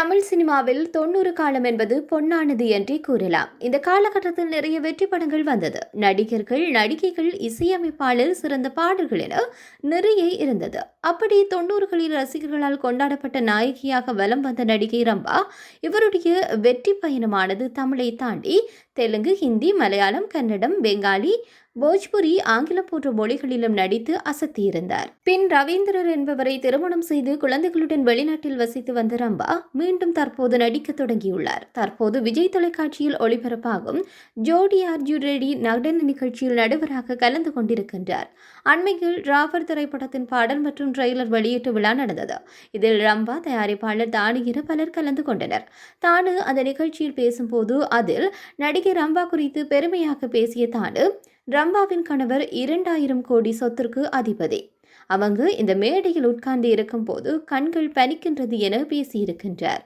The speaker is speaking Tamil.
தமிழ் சினிமாவில் தொண்ணூறு காலம் என்பது பொன்னானது என்றே கூறலாம். இந்த காலகட்டத்தில் நிறைய வெற்றி படங்கள் வந்தது. நடிகர்கள் நடிகைகள் இசையமைப்பாளர் சிறந்த பாடல்கள் என நிறைய இருந்தது. அப்படி தொண்ணூறுகளில் ரசிகர்களால் கொண்டாடப்பட்ட நாயகியாக வலம் வந்த நடிகை ரம்பா இவருடைய வெற்றி பயணமானது தமிழை தாண்டி தெலுங்கு ஹிந்தி மலையாளம் கன்னடம் பெங்காலி போஜ்புரி ஆங்கிலம் போன்ற மொழிகளிலும் நடித்து அசத்தியிருந்தார். பின் ரவீந்திரர் என்பவரை திருமணம் செய்து குழந்தைகளுடன் வெளிநாட்டில் வசித்து வந்த ரம்பா மீண்டும் தற்போது நடிக்க தொடங்கியுள்ளார். தற்போது விஜய் தொலைக்காட்சியில் ஒளிபரப்பாகும் ஜோடி ஆர்ஜு ரெடி நடன நிகழ்ச்சியில் நடுவராக கலந்து கொண்டிருக்கின்றார். அண்மையில் ராவர் திரைப்படத்தின் பாடல் மற்றும் ட்ரெய்லர் வெளியீட்டு விழா நடந்தது. இதில் ரம்பா தயாரிப்பாளர் தானு என பலர் கலந்து கொண்டனர். தானு அந்த நிகழ்ச்சியில் பேசும்போது அதில் நடிகை ரம்பா குறித்து பெருமையாக பேசிய தானு ரம்பாவின் கணவர் இரண்டாயிரம் கோடி சொத்திற்கு அதிபதி. அவங்க இந்த மேடையில் உட்கார்ந்து இருக்கும்போது கண்கள் பனிக்கின்றது என பேசியிருக்கின்றார்.